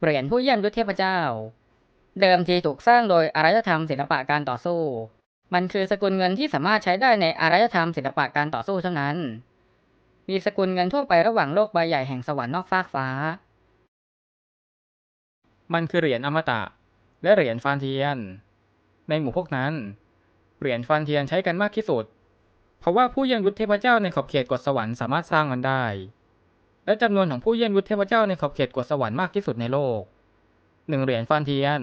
เหรียญผู้เยี่ยมยุทธเทพเจ้า เดิมทีถูกสร้างโดยอารยธรรมศิลปะการต่อสู้ มันคือสกุลเงินที่สามารถใช้ได้ในอารยธรรมศิลปะการต่อสู้เท่านั้น มีสกุลเงินทั่วไประหว่างโลกใบใหญ่แห่งสวรรค์นอกฟากฟ้า มันคือเหรียญอมตะ และเหรียญฟานเทียน ในหมู่พวกนั้น เหรียญฟานเทียนใช้กันมากที่สุด เพราะว่าผู้เยี่ยมยุทธเทพเจ้าในขอบเขตกฎสวรรค์สามารถสร้างมันได้ และจำนวนของผู้เยี่ยมยุทธเทพเจ้าในขอบเขตกฎสวรรค์มากที่สุดในโลก หนึ่งเหรียญฟานเทียน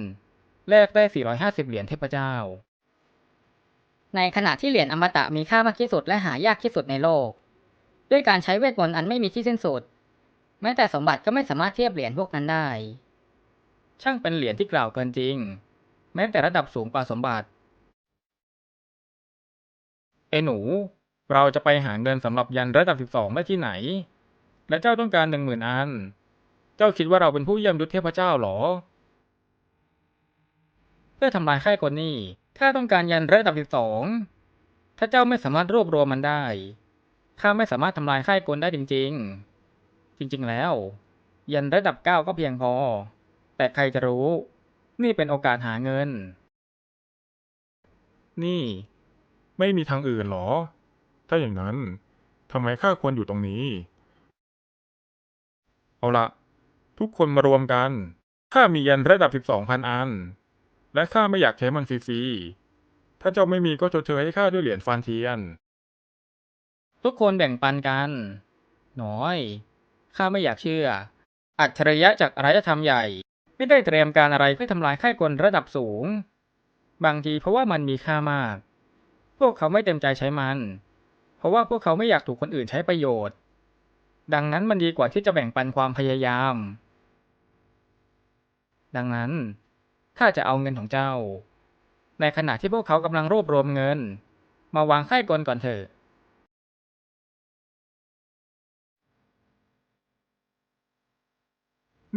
แลกได้ 450 เหรียญเทพเจ้า ในขณะที่เหรียญอมตะมีค่ามากที่สุดและหายากที่สุดในโลก ด้วยการใช้เวทมนต์อันไม่มีที่สิ้นสุด แม้แต่สมบัติก็ไม่สามารถเทียบเหรียญพวกนั้นได้ ช่างเป็นเหรียญที่กล่าวเกินจริง แม้แต่ระดับสูงกว่าสมบัติเอหนู เราจะไปหาเงินสำหรับยันระดับ 12 ได้ที่ไหน และเจ้าต้องการหนึ่งหมื่นอัน เจ้าคิดว่าเราเป็นผู้เยี่ยมยุทธเทพเจ้าหรอ เพื่อทำลายค่ายคนนี้ข้าต้องการยันระดับ12ถ้าเจ้าไม่สามารถรวบรวมมันได้ ข้าไม่สามารถทำลายค่ายกลได้จริง ๆ จริง ๆ แล้ว ยันระดับ9ก็เพียงพอ แต่ใครจะรู้ นี่เป็นโอกาสหาเงิน นี่ ไม่มีทางอื่นหรอ ถ้าอย่างนั้นทำไมข้าควรอยู่ตรงนี้ เอาละทุกคนมารวมกัน ข้ามียันระดับ 12,000 อัน และข้าไม่อยากใช้มันฟรีๆ ถ้าเจ้าไม่มีก็ชดเชยให้ข้าด้วยเหรียญฟานเทียน ทุกคนแบ่งปันกัน น้อย ข้าไม่อยากเชื่อ อัจฉริยะจากอารยธรรมใหญ่ ไม่ได้เตรียมการอะไรเพื่อทำลายค่ายกลระดับสูง บางทีเพราะว่ามันมีค่ามาก พวกเขาไม่เต็มใจใช้มัน เพราะว่าพวกเขาไม่อยากถูกคนอื่นใช้ประโยชน์ ดังนั้นมันดีกว่าที่จะแบ่งปันความพยายาม ดังนั้นข้าจะเอาเงินของเจ้า ในขณะที่พวกเขากำลังรวบรวมเงิน มาวางค่ายกลก่อนเถอะ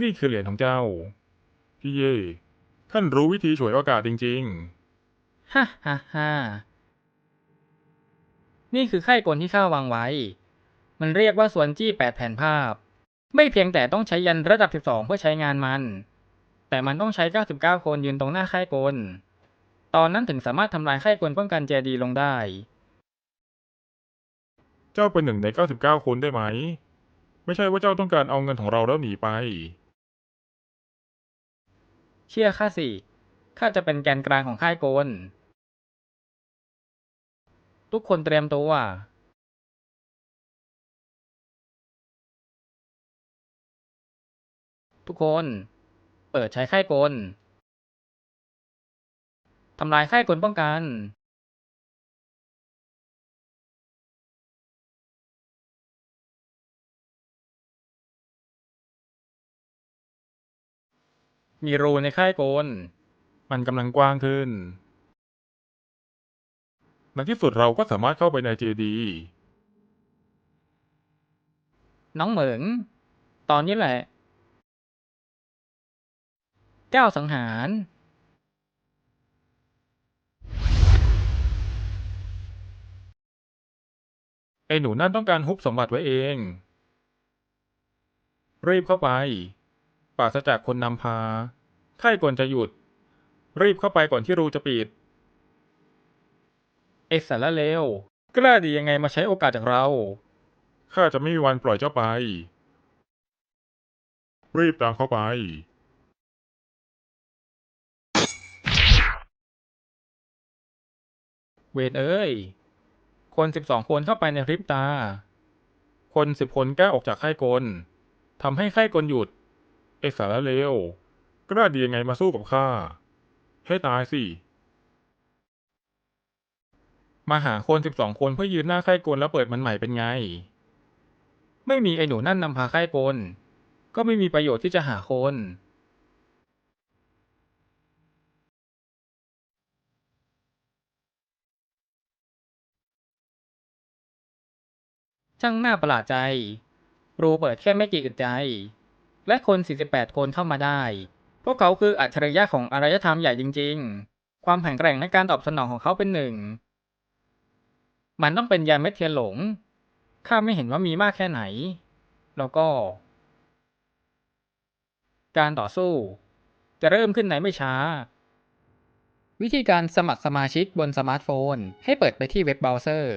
นี่คือเหรียญของเจ้า พี่เย่ท่านรู้วิธีฉวยโอกาสจริงฮ่าฮ่าฮ่านี่คือไข่กลที่ข้าวางไว้ มันเรียกว่าส่วนจี้แปดแผ่นภาพ ไม่เพียงแต่ต้องใช้ยันระดับ 12 เพื่อใช้งานมัน แต่มันต้องใช้ 99 คนยืนตรงหน้าไข่กล ตอนนั้นถึงสามารถทำลายไข่กลป้องกันเจดีย์ลงได้ๆเจ้าเป็นหนึ่งใน 99 คนได้ไหม ไม่ใช่ว่าเจ้าต้องการเอาเงินของเราแล้วหนีไป เชื่อข้าสิข้าจะเป็นแกนกลางของค่ายกล ทุกคนเตรียมตัว ทุกคนเปิดใช้ค่ายกลทำลายค่ายกลป้องกันมีรูในค่ายกลมันกำลังกว้างขึ้น ในที่สุดเราก็สามารถเข้าไปในเจดี น้องเหมิง ตอนนี้แหละ เจ้าสังหารไอ้หนูนั่นต้องการฮุบสมบัติไว้เอง รีบเข้าไปปราศจากคนนำพาไข้กลจะหยุด รีบเข้าไปก่อนที่รูจะปิดไอสารเลวกล้าดียังไงมาใช้โอกาสจากเรา ข้าจะไม่มีวันปล่อยเจ้าไป รีบตามเข้าไป เวทเอ้ย คนสิบสองคนเข้าไปในพริบตา คนสิบคนกล้าออกจากค่ายกลทำให้ค่ายกลหยุดไอสารเลวกล้าดียังไงมาสู้กับข้า ให้ตายสิ มาหาคนสิบสองคนเพื่อยืนหน้าค่ายกลแล้วเปิดมันใหม่เป็นไง ไม่มีไอหนูนั่นนำพาค่ายกลก็ไม่มีประโยชน์ที่จะหาคน ช่างน่าประหลาดใจ รูเปิดแค่ไม่กี่อึดใจ และคน 48 คนเข้ามาได้ พวกเขาคืออัจฉริยะของอารยธรรมใหญ่จริง ๆ ความแข็งแกร่งในการตอบสนองของเขาเป็นหนึ่ง มันต้องเป็นยาเม็ดเทียนหลง ข้าไม่เห็นว่ามีมากแค่ไหน แล้วก็ การต่อสู้ จะเริ่มขึ้นในไม่ช้าวิธีการสมัครสมาชิกบนสมาร์ทโฟน ให้เปิดไปที่เว็บเบราว์เซอร์